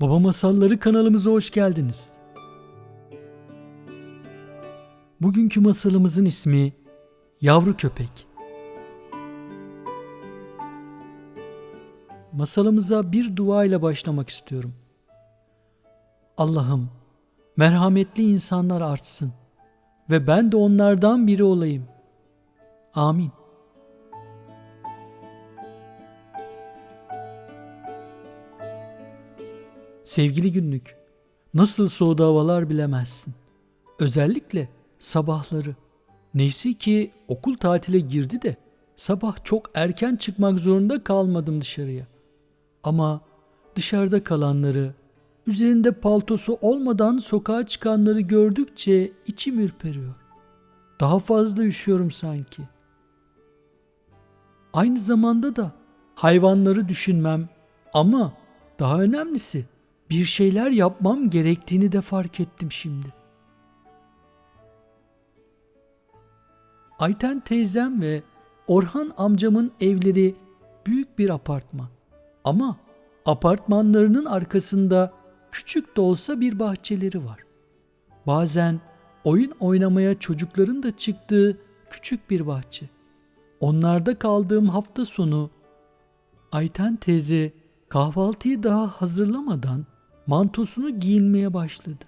Baba Masalları kanalımıza hoş geldiniz. Bugünkü masalımızın ismi Yavru Köpek. Masalımıza bir dua ile başlamak istiyorum. Allah'ım, merhametli insanlar artsın ve ben de onlardan biri olayım. Amin. Sevgili günlük, nasıl soğudu havalar bilemezsin. Özellikle sabahları. Neyse ki okul tatile girdi de sabah çok erken çıkmak zorunda kalmadım dışarıya. Ama dışarıda kalanları, üzerinde paltosu olmadan sokağa çıkanları gördükçe içim ürperiyor. Daha fazla üşüyorum sanki. Aynı zamanda da hayvanları düşünmem ama daha önemlisi bir şeyler yapmam gerektiğini de fark ettim şimdi. Ayten teyzem ve Orhan amcamın evleri büyük bir apartman. Ama apartmanlarının arkasında küçük de olsa bir bahçeleri var. Bazen oyun oynamaya çocukların da çıktığı küçük bir bahçe. Onlarda kaldığım hafta sonu Ayten teyze kahvaltıyı daha hazırlamadan mantosunu giyinmeye başladı.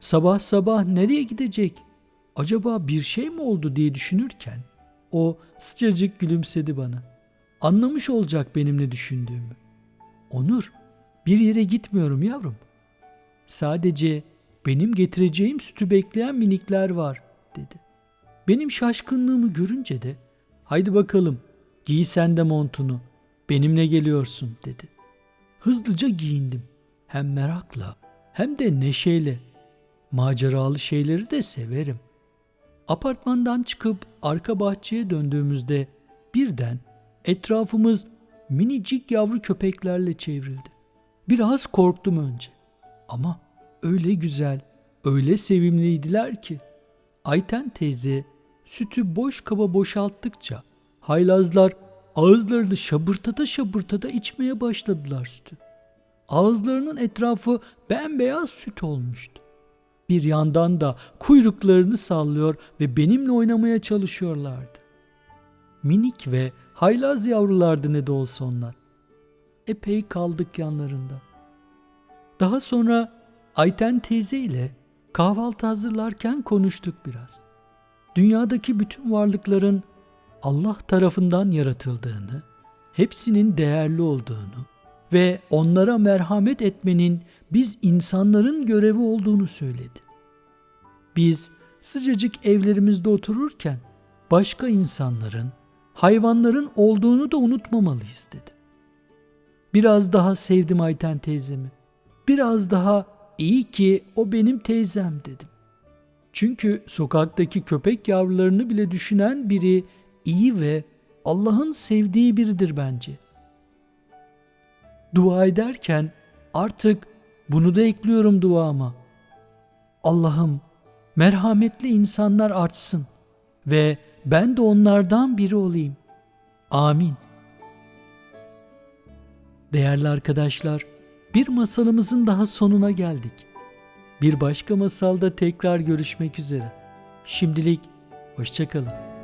Sabah sabah nereye gidecek? Acaba bir şey mi oldu diye düşünürken o sıcacık gülümsedi bana. Anlamış olacak benim ne düşündüğümü. Onur, bir yere gitmiyorum yavrum. Sadece benim getireceğim sütü bekleyen minikler var dedi. Benim şaşkınlığımı görünce de haydi bakalım giy sen de montunu benimle geliyorsun dedi. Hızlıca giyindim hem merakla hem de neşeyle. Maceralı şeyleri de severim. Apartmandan çıkıp arka bahçeye döndüğümüzde birden etrafımız minicik yavru köpeklerle çevrildi. Biraz korktum önce. Ama öyle güzel, öyle sevimliydiler ki. Ayten teyze sütü boş kaba boşalttıkça haylazlar ağızlarını şabırtada şabırtada içmeye başladılar sütü. Ağızlarının etrafı bembeyaz süt olmuştu. Bir yandan da kuyruklarını sallıyor ve benimle oynamaya çalışıyorlardı. Minik ve haylaz yavrulardı ne de olsa onlar. Epey kaldık yanlarında. Daha sonra Ayten teyze ile kahvaltı hazırlarken konuştuk biraz. Dünyadaki bütün varlıkların Allah tarafından yaratıldığını, hepsinin değerli olduğunu, ve onlara merhamet etmenin biz insanların görevi olduğunu söyledi. Biz sıcacık evlerimizde otururken başka insanların, hayvanların olduğunu da unutmamalıyız dedi. Biraz daha sevdim Ayten teyzemi. Biraz daha iyi ki o benim teyzem dedim. Çünkü sokaktaki köpek yavrularını bile düşünen biri iyi ve Allah'ın sevdiği biridir bence.'' Dua ederken artık bunu da ekliyorum duama. Allah'ım merhametli insanlar artsın ve ben de onlardan biri olayım. Amin. Değerli arkadaşlar, bir masalımızın daha sonuna geldik. Bir başka masalda tekrar görüşmek üzere. Şimdilik hoşçakalın.